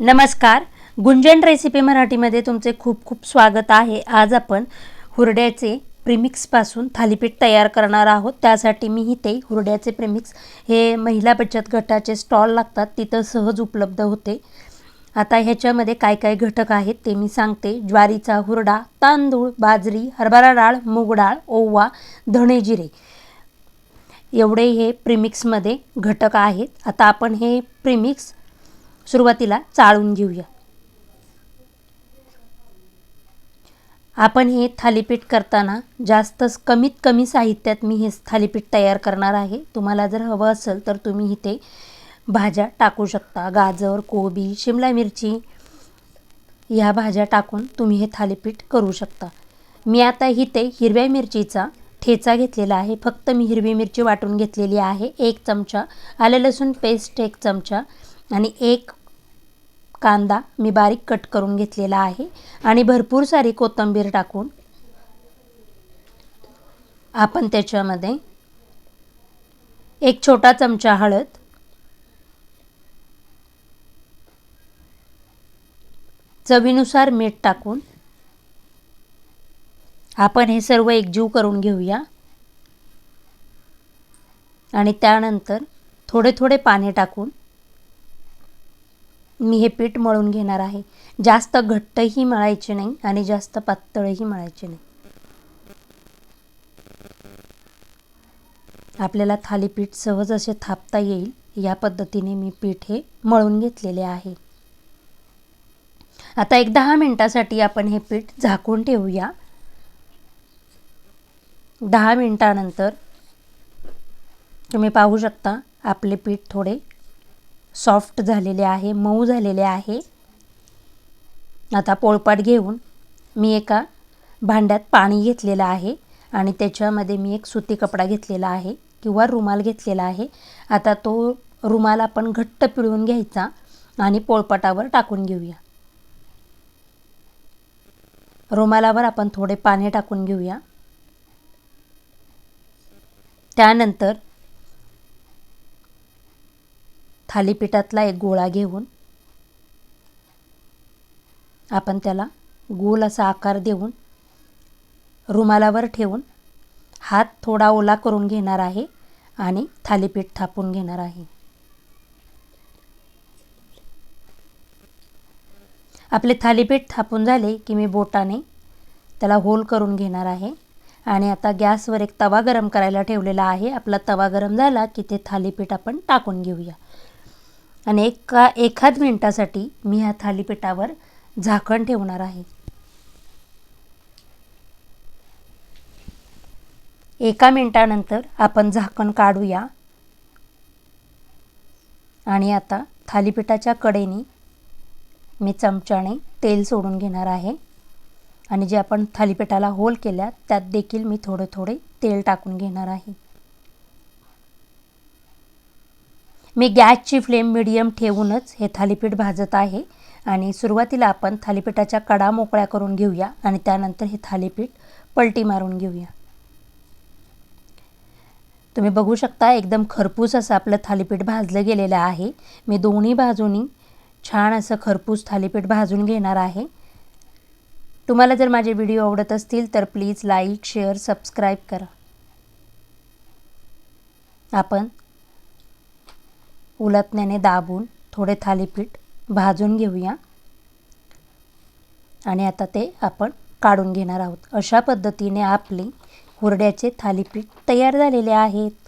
नमस्कार. गुंजन रेसिपी मराठीमध्ये तुमचे खूप खूप स्वागत आहे. आज आपण हुरड्याचे प्रिमिक्सपासून थालीपीठ तयार करणार आहोत. त्यासाठी मी इथे हुरड्याचे प्रिमिक्स हे महिला बचत गटाचे स्टॉल लागतात. तिथं सहज उपलब्ध होते. आता ह्याच्यामध्ये काय काय घटक आहेत ते मी सांगते. ज्वारीचा हुरडा तांदूळ बाजरी हरभरा डाळ मूग डाळ ओवा धणे जिरे. एवढे हे प्रिमिक्समध्ये घटक आहेत. आता आपण हे प्रिमिक्स सुरुवातीला चाळून घेऊया. आपण हे थालीपीठ करताना जास्त कमीत कमी साहित्यात मी हे थालीपीठ तयार करणार आहे. तुम्हाला जर हवं असेल तर तुम्ही इथे भाज्या टाकू शकता. गाजर कोबी शिमला मिरची ह्या भाज्या टाकून तुम्ही हे थालीपीठ करू शकता. मी आता इथे हिरव्या मिरचीचा ठेचा घेतलेला आहे. फक्त मी हिरवी मिरची वाटून घेतलेली आहे. एक चमचा आलं लसूण पेस्ट एक चमचा आणि एक कांदा मी बारीक कट करून घेतलेला आहे. आणि भरपूर सारी कोथिंबीर टाकून आपण त्याच्यामध्ये एक छोटा चमचा हळद चवीनुसार मीठ टाकून आपण हे सर्व एकजीव करून घेऊया. आणि त्यानंतर थोडे थोडे पाणी टाकून मी हे पीठ मळून घेणार आहे. जास्त घट्टही मळायचे नाही आणि जास्त पातळही मळायचे नाही. आपल्याला थालीपीठ सहज असे थापता येईल या पद्धतीने मी पीठ हे मळून घेतलेले आहे. आता एक दहा मिनटासाठी आपण हे पीठ झाकून ठेवूया. दहा मिनटानंतर तुम्ही पाहू शकता आपले पीठ थोडे सॉफ्ट झालेले आहे मऊ झालेले आहे. आता पोळपाट घेऊन मी एका भांड्यात पाणी घेतलेलं आहे आणि त्याच्यामध्ये मी एक सुती कपडा घेतलेला आहे किंवा रुमाल घेतलेला आहे. आता तो रुमाल आपण घट्ट पिळून घ्यायचा आणि पोळपाटावर टाकून घेऊया. रुमालावर आपण थोडे पाणी टाकून घेऊया. त्यानंतर थालीपीठातला एक गोळा घेऊन आपण त्याला गोल असा आकार देऊन रुमालावर ठेवून हात थोडा ओला करून घेणार आहे आणि थालीपीठ थापून घेणार आहे. आपले थालीपीठ थापून झाले की मी बोटाने त्याला होल करून घेणार आहे आणि आता गॅसवर एक तवा गरम करायला ठेवलेला आहे. आपला तवा गरम झाला की ते थालीपीठ आपण टाकून घेऊया. आणि एका एखाद मिनटासाठी मी ह्या थालीपीठावर झाकण ठेवणार आहे. एका मिनटानंतर आपण झाकण काढूया. आणि आता थालीपीठाच्या कडेने मी चमच्याने तेल सोडून घेणार आहे. आणि जे आपण थालीपीठाला होल केल्या त्यात देखील मी थोडे थोडे तेल टाकून घेणार आहे. मी गॅसची फ्लेम मिडियम ठेवूनच हे थालीपीठ भाजत आहे आणि सुरुवातीला आपण थालीपीठाच्या कडा मोकळ्या करून घेऊया आणि त्यानंतर हे थालीपीठ पलटी मारून घेऊया. तुम्ही बघू शकता एकदम खरपूस असं आपलं थालीपीठ भाजलं गेलेलं आहे. मी दोन्ही बाजूनी छान असं खरपूस थालीपीठ भाजून घेणार आहे. तुम्हाला जर माझे व्हिडिओ आवडत असतील तर प्लीज लाईक शेअर सबस्क्राईब करा. आपण उलटण्याने दाबून थोडे थालीपीठ भाजून घेऊया. आणि आता ते आपण काढून घेणार आहोत. अशा पद्धतीने आपली हुरड्याचे थालीपीठ तयार झालेले आहेत.